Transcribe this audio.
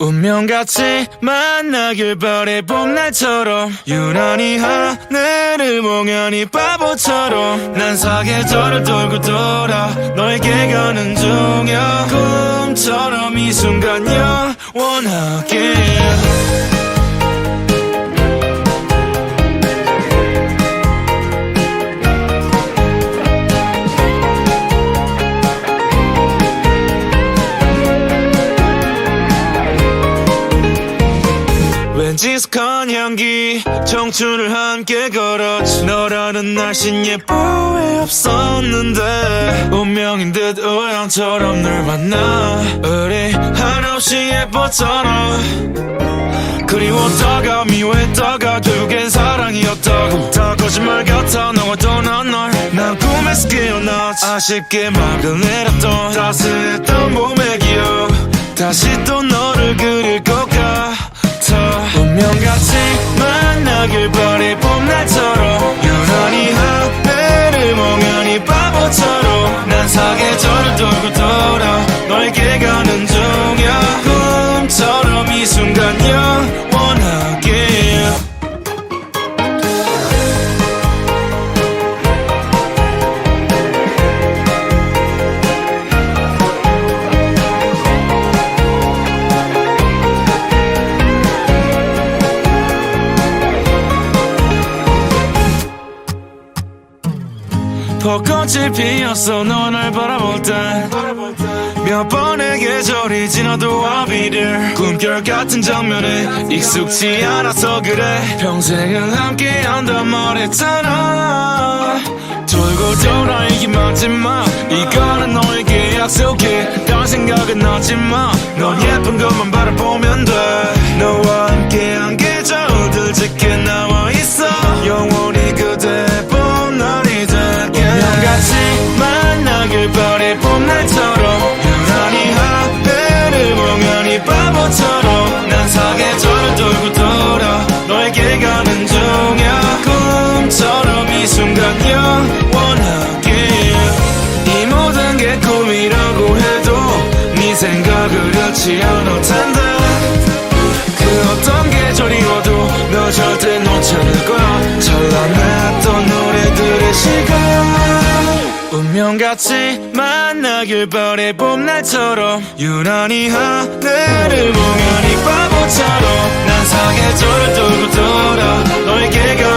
운명같이 만나길 바래 봄날처럼. 유난히 하늘을 멍하니 바보처럼. 난 사계절을 돌고 돌아 너에게 가는 중이야 꿈처럼 이 순간 영원하게 익숙한 향기 청춘을 함께 걸었지 너라는 날씬 예쁘에 없었는데 운명인 듯 우연처럼 널 만나. 우리 한없이 예뻤잖아 그리웠다가 미워했다가 결국엔 사랑이었다고. 다 거짓말 같아 너와 떠난 날난 꿈에서 깨어났지 아쉽게 막을 내렸던 따스했던 봄의 기억. 다시 또 너를 그릴 벚꽃이 피었어. 너날 바라볼 때. 몇 번의 계절이 지나도 there 꿈결 같은 장면에 익숙지 않아서 그래. 평생을 함께 한단 말했잖아. 돌고 돌아 이기만 지마. 이거는 너에게 약속해. 딴 생각은 하지마. 넌 예쁜 것만 바라보면 돼. 너와 함께한 계절들 짙게 바보처럼 난 사계 운명같이 만나길 바래 봄날처럼. 유난히 하늘을 멍하니 바보처럼. 난 사계절을 돌고 돌아 너에게 가